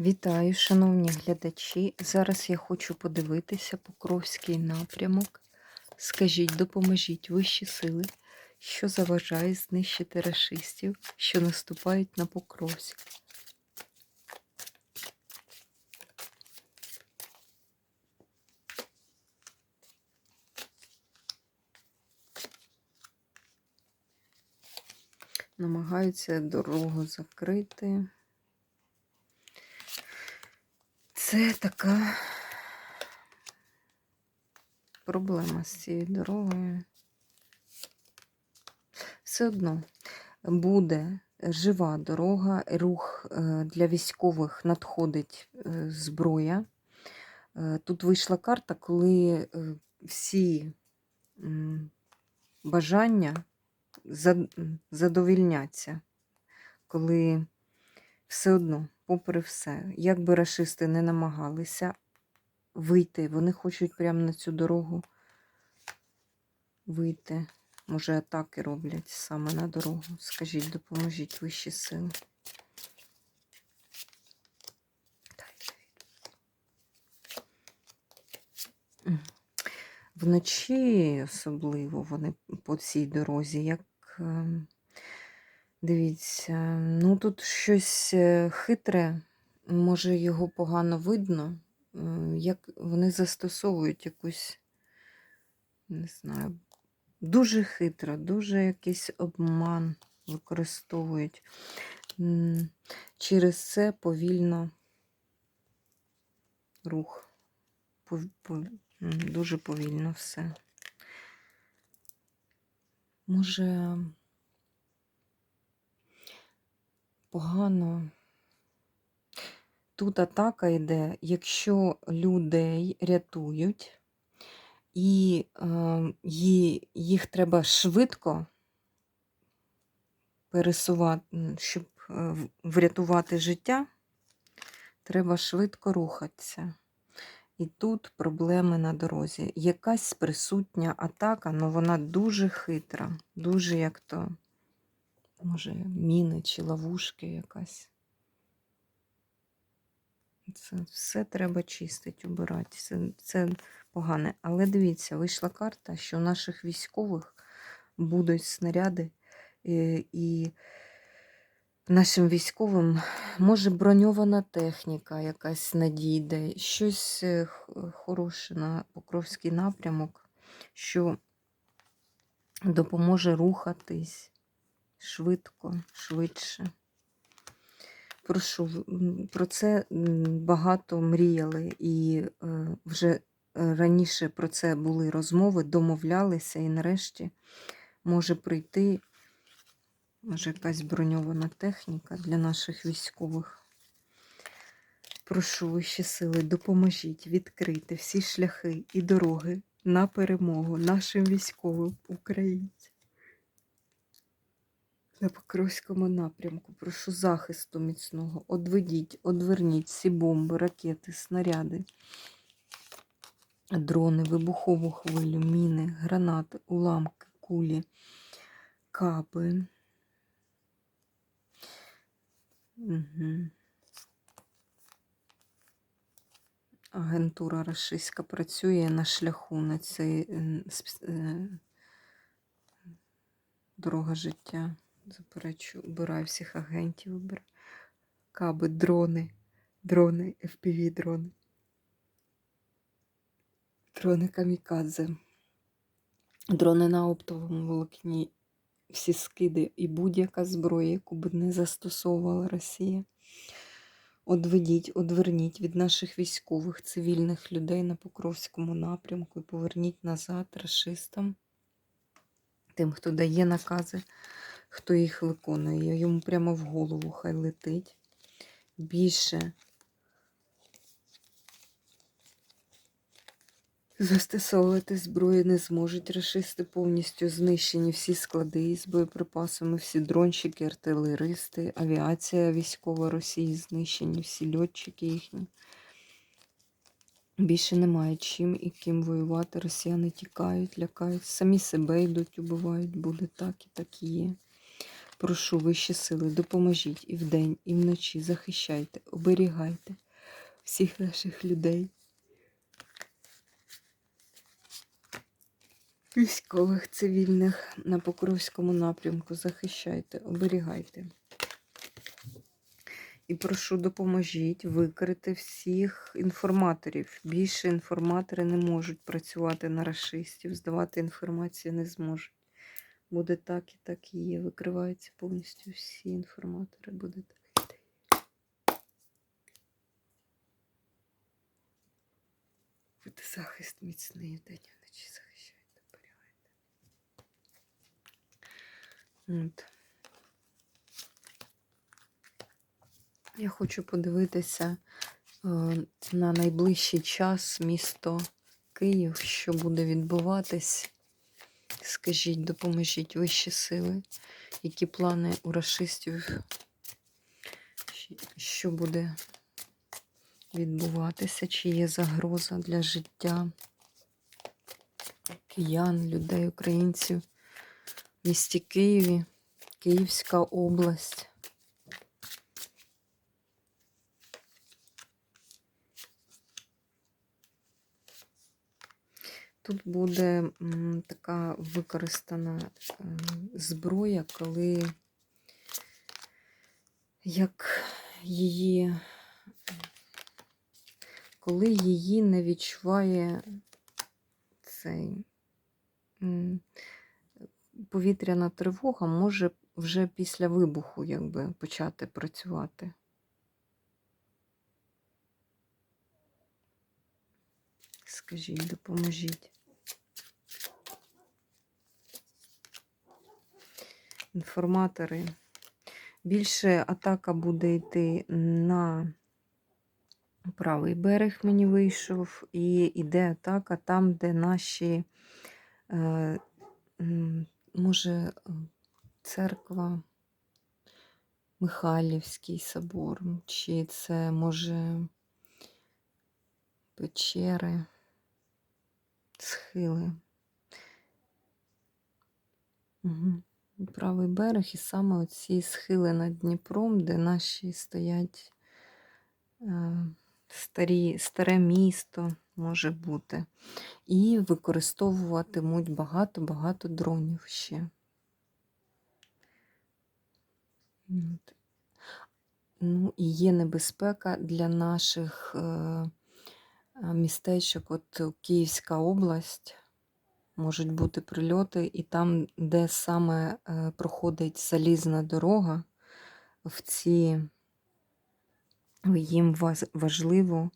Вітаю, шановні глядачі. Зараз я хочу подивитися Покровський напрямок. Скажіть, допоможіть вищі сили, що заважає знищити рашистів, що наступають на Покровськ. Намагаються дорогу закрити. Це така проблема з цією дорогою. Все одно буде жива дорога, рух е, для військових надходить е, зброя. Е, Тут вийшла карта, коли всі бажання задовільняться, коли все одно, попри все, як би рашисти не намагалися вийти, вони хочуть прямо на цю дорогу вийти. Може, атаки роблять саме на дорогу. Скажіть, допоможіть вищі сили. Вночі особливо вони по цій дорозі, як ем, дивіться, ну тут щось е, хитре, може його погано видно, як вони застосовують якусь, не знаю, дуже хитро, дуже якийсь обман використовують. Через це повільно рух. Дуже повільно все. Може, погано. Тут атака йде, якщо людей рятують, і е, їх треба швидко пересувати, щоб е, врятувати життя, треба швидко рухатися. І тут проблеми на дорозі. Якась присутня атака, але вона дуже хитра, дуже як то, може, міни чи ловушки якась. Це все треба чистити, убирати. Це, це погане. Але дивіться, вийшла карта, що у наших військових будуть снаряди, е, і нашим військовим може броньована техніка якась надійде, щось е, хороше на Покровський напрямок, що допоможе рухатись швидко, швидше. Прошу, про це багато мріяли, і е, вже е, раніше про це були розмови, домовлялися, і нарешті може прийти може якась броньована техніка для наших військових. Прошу вищі сили, допоможіть відкрити всі шляхи і дороги на перемогу нашим військовим українцям. На Покровському напрямку прошу захисту міцного. Одведіть, одверніть всі бомби, ракети, снаряди, дрони, вибухову хвилю, міни, гранати, уламки, кулі, каби. Угу. Агентура рашистська працює на шляху на цей е, дорога життя. Заперечу, обираю всіх агентів, обираю. Каби, дрони, дрони, FPV дрони. Дрони камікадзе. Дрони на оптовому волокні. Всі скиди і будь-яка зброя, яку б не застосовувала Росія. Одведіть, одверніть від наших військових цивільних людей на Покровському напрямку і поверніть назад рашистам, тим, хто дає накази, хто їх виконує. Йому прямо в голову хай летить. Більше застосовувати зброю не зможуть. Рашисти повністю знищені всі склади з боєприпасами, всі дронщики, артилеристи, авіація військова Росії знищені, всі льотчики їхні. Більше немає чим і ким воювати. Росіяни тікають, лякають, самі себе йдуть, убивають. Буде так і так і є. Прошу вищі сили, допоможіть і вдень, і вночі захищайте, оберігайте всіх наших людей. Військових, цивільних на Покровському напрямку захищайте, оберігайте. І прошу, допоможіть викрити всіх інформаторів. Більше інформатори не можуть працювати на расистів, здавати інформацію не зможуть. Буде так і так і є. Викриваються повністю всі інформатори. Буде так. Буде захист міцний вдень і вночі оберігайте. От. Я хочу подивитися е, на найближчий час місто Київ, що буде відбуватись. Скажіть, допоможіть вищі сили, які плани у расистів, що буде відбуватися, чи є загроза для життя киян, людей, українців в місті Києві, Київська область. Тут буде така використана е, зброя, коли як її, коли її не відчуває цей повітряна тривога, може вже після вибуху якби, почати працювати. Скажіть, допоможіть. Інформатори. Більше атака буде йти на правий берег, мені вийшов, і йде атака там, де наші, е, може, е, церква, Михайлівський собор, чи це може печери, схили. Угу. Правий берег і саме оці схили над Дніпром, де наші стоять е, старі, старе місто може бути. І використовуватимуть багато-багато дронів ще. Ну, і є небезпека для наших е, е, містечок, от Київська область. Можуть бути прильоти, і там, де саме е, проходить залізна дорога, в ці їм важливо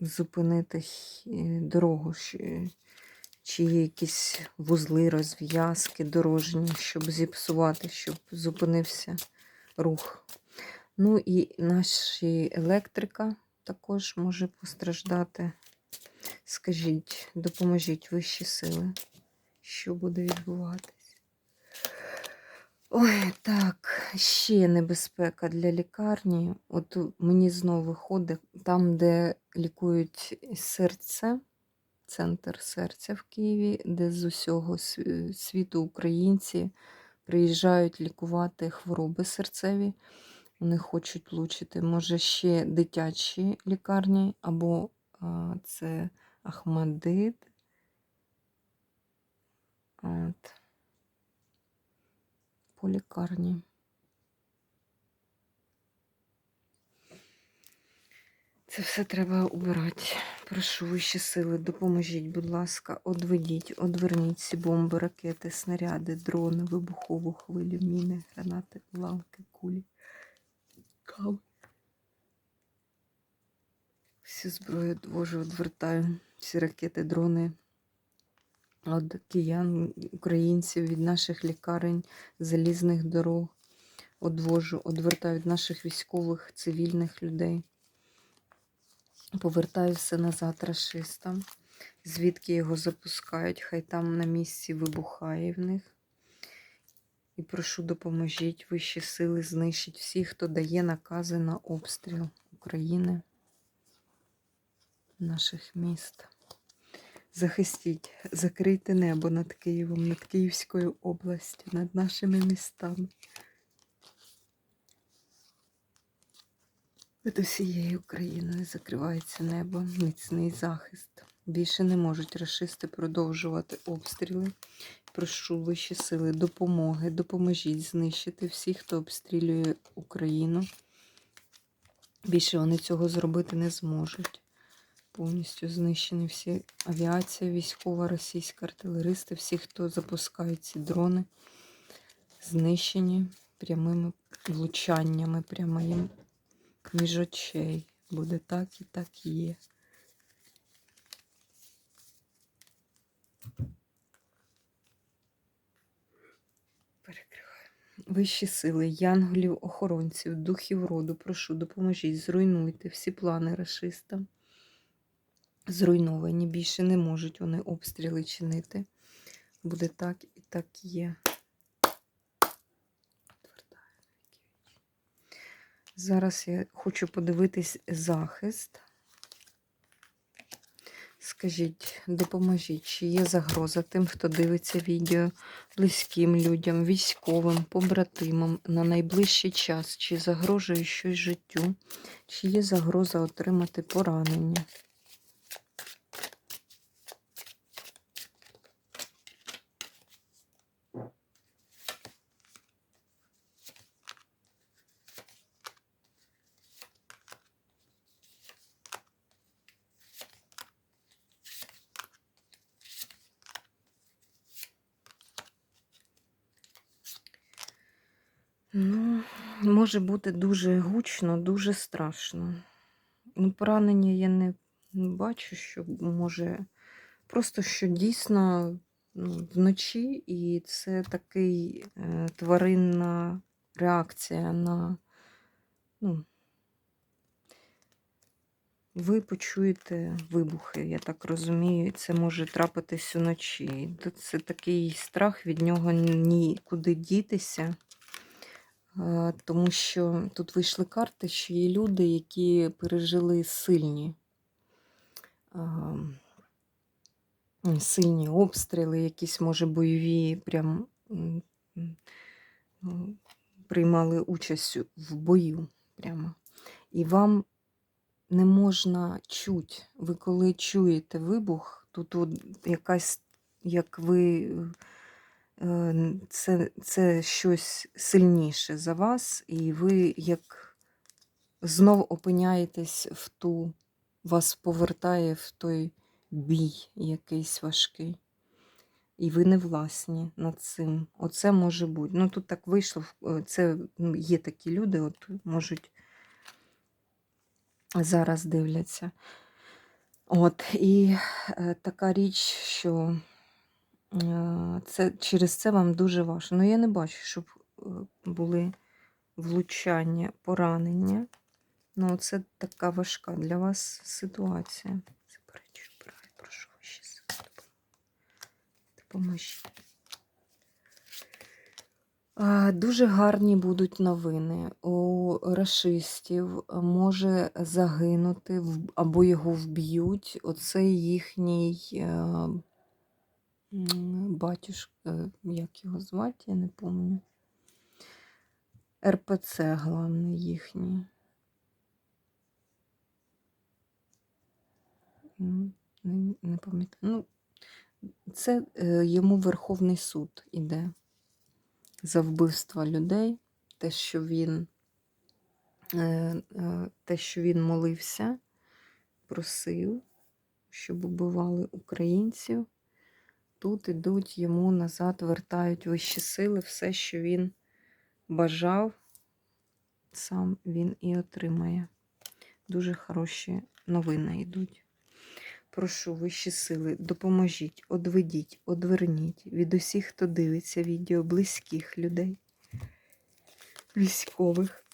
зупинити дорогу, щ- чи якісь вузли, розв'язки дорожні, щоб зіпсувати, щоб зупинився рух. Ну і наші електрика також може постраждати. Скажіть, допоможіть вищі сили, що буде відбуватись. Ой, так, ще небезпека для лікарні. От мені знову виходить, там, де лікують серце, центр серця в Києві, де з усього світу українці приїжджають лікувати хвороби серцеві. Вони хочуть влучити, може, ще дитячі лікарні, або а, це Ахмадит. От. По лікарні. Це все треба убирати. Прошу вищі сили, допоможіть, будь ласка, одведіть, одверніть ці бомби, ракети, снаряди, дрони, вибухову хвилю, міни, гранати, уламки, кулі, кави. Всю зброю двожу, відвертаю, всі ракети, дрони від киян, українців, від наших лікарень, залізних дорог. Одвожу, одвертаю від наших військових, цивільних людей. Повертаю все назад рашистам, звідки його запускають, хай там на місці вибухає в них. І прошу, допоможіть вищі сили знищить всіх, хто дає накази на обстріл України, наших міст. захистіть, закрийте небо над Києвом, над Київською областю, над нашими містами. Над усією Україною закривається небо, міцний захист. Більше не можуть рашисти продовжувати обстріли. Прошу вищі сили допомоги, допоможіть знищити всіх, хто обстрілює Україну. Більше вони цього зробити не зможуть. Повністю знищені всі авіація, військова, російська, артилеристи, всі, хто запускають ці дрони, знищені прямими влучаннями, прямо їм між очей. Буде так і так є. Вищі сили, янголів, охоронців, духів роду, прошу, допоможіть, зруйнуйте всі плани расиста. Зруйновані, більше не можуть вони обстріли чинити. Буде так і так є. Зараз я хочу подивитись захист. Скажіть, допоможіть, чи є загроза тим, хто дивиться відео, близьким людям, військовим, побратимам на найближчий час, чи загрожує щось життю, чи є загроза отримати поранення. Ну, може бути дуже гучно, дуже страшно. Ну, поранення я не бачу, що може. Просто що дійсно ну, вночі, і це такий е, тваринна реакція на. Ну, ви почуєте вибухи, я так розумію, і це може трапитись уночі. Це такий страх, від нього нікуди дітися. Е, тому що тут вийшли карти, що є люди, які пережили сильні ем, сильні обстріли, якісь, може, бойові, прям ну, приймали участь в бою. прямо. І вам не можна чути. Ви коли чуєте вибух, тут якась, як ви це, це щось сильніше за вас, і ви як знов опиняєтесь в ту, вас повертає в той бій якийсь важкий. І ви не власні над цим. Оце може бути. Ну тут так вийшло, е, це є такі люди, от можуть зараз дивляться. От, і е, така річ, що це, через це вам дуже важко. Ну, я не бачу, щоб е, були влучання, поранення. Ну, це така важка для вас ситуація. Прошу ваші сили. Допоможіть. Дуже гарні будуть новини. У рашистів може загинути або його вб'ють. Оце їхній е, батюшка, як його звати, я не пам'ятаю. РПЦ, головне, їхній. Ну, не, не пам'ятаю. Ну, це е, йому Верховний суд іде за вбивство людей, те, що він, е, е, те, що він молився, просив, щоб убивали українців. Тут ідуть йому назад, вертають вищі сили, все, що він бажав, сам він і отримає. Дуже хороші новини йдуть. Прошу вищі сили, допоможіть, одведіть, одверніть від усіх, хто дивиться відео близьких людей, військових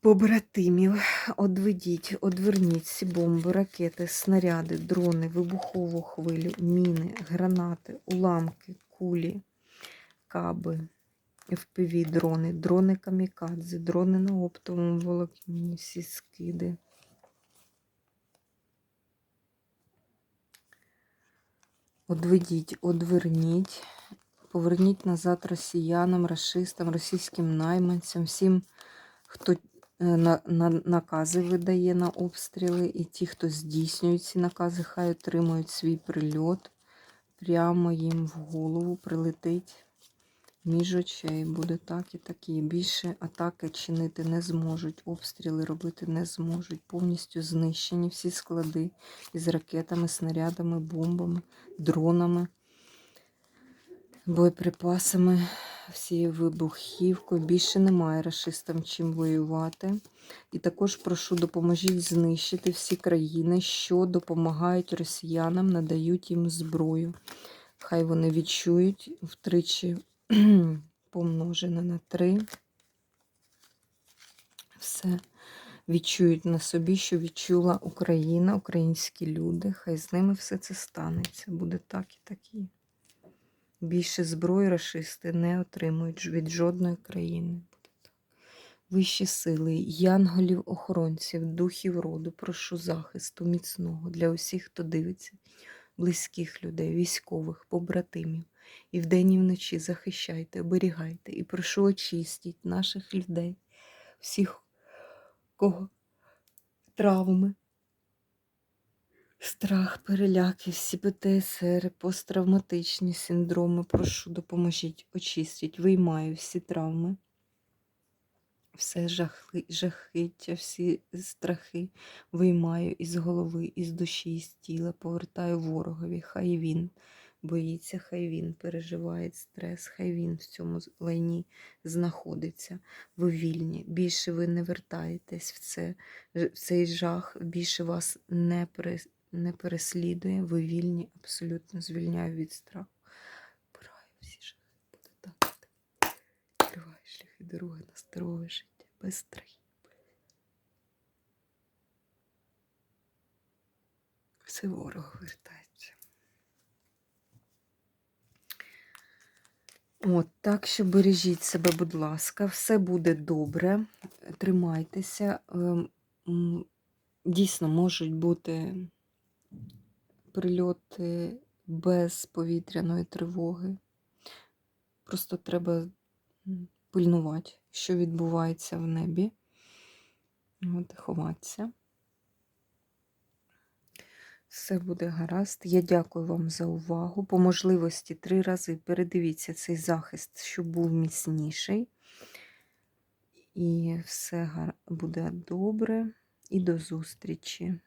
побратимів, одведіть, одверніть ці бомби, ракети, снаряди, дрони, вибухову хвилю, міни, гранати, уламки, кулі, каби, fpv дрони, дрони камікадзе, дрони на оптовому волокні, всі скиди. Одведіть, одверніть, поверніть назад росіянам, расистам, російським найманцям, всім, хто на, на, накази видає на обстріли, і ті, хто здійснюють ці накази, хай отримують свій прильот. Прямо їм в голову прилетить між очей. Буде так і такі. Більше атаки чинити не зможуть, обстріли робити не зможуть. Повністю знищені всі склади із ракетами, снарядами, бомбами, дронами, боєприпасами, всією вибухівкою. Більше немає расистам чим воювати. І також прошу, допоможіть знищити всі країни, що допомагають росіянам, надають їм зброю. Хай вони відчують втричі помножене на 3. Все відчують на собі, що відчула Україна, українські люди. Хай з ними все це станеться. Буде так і такі. Більше зброї рашисти не отримують від жодної країни. Вищі сили, янголів, охоронців, духів роду, прошу захисту міцного для усіх, хто дивиться, близьких людей, військових, побратимів. І вдень і вночі захищайте, оберігайте і прошу очистіть наших людей, всіх, кого травми, страх, переляки, всі ПТСР, посттравматичні синдроми. Прошу, допоможіть, очистіть, виймаю всі травми, все жахи, жахиття, всі страхи виймаю із голови, із душі, із тіла, повертаю ворогові, хай він боїться, хай він переживає стрес, хай він в цьому лайні знаходиться. Ви вільні. Більше ви не вертаєтесь в, це, в цей жах, більше вас не, пере, не переслідує. Ви вільні, абсолютно звільняю від страху. Вбираю всі жахи. Буде так. Відкриваю шляхи дороги на здорове життя, без страхів. Все ворог вертається. От, так що бережіть себе, будь ласка, все буде добре. Тримайтеся. Ем, Дійсно, можуть бути прильоти без повітряної тривоги. Просто треба пильнувати, що відбувається в небі. От, ховатися. Все буде гаразд. Я дякую вам за увагу. По можливості три рази передивіться цей захист, щоб був міцніший. І все буде добре. І до зустрічі.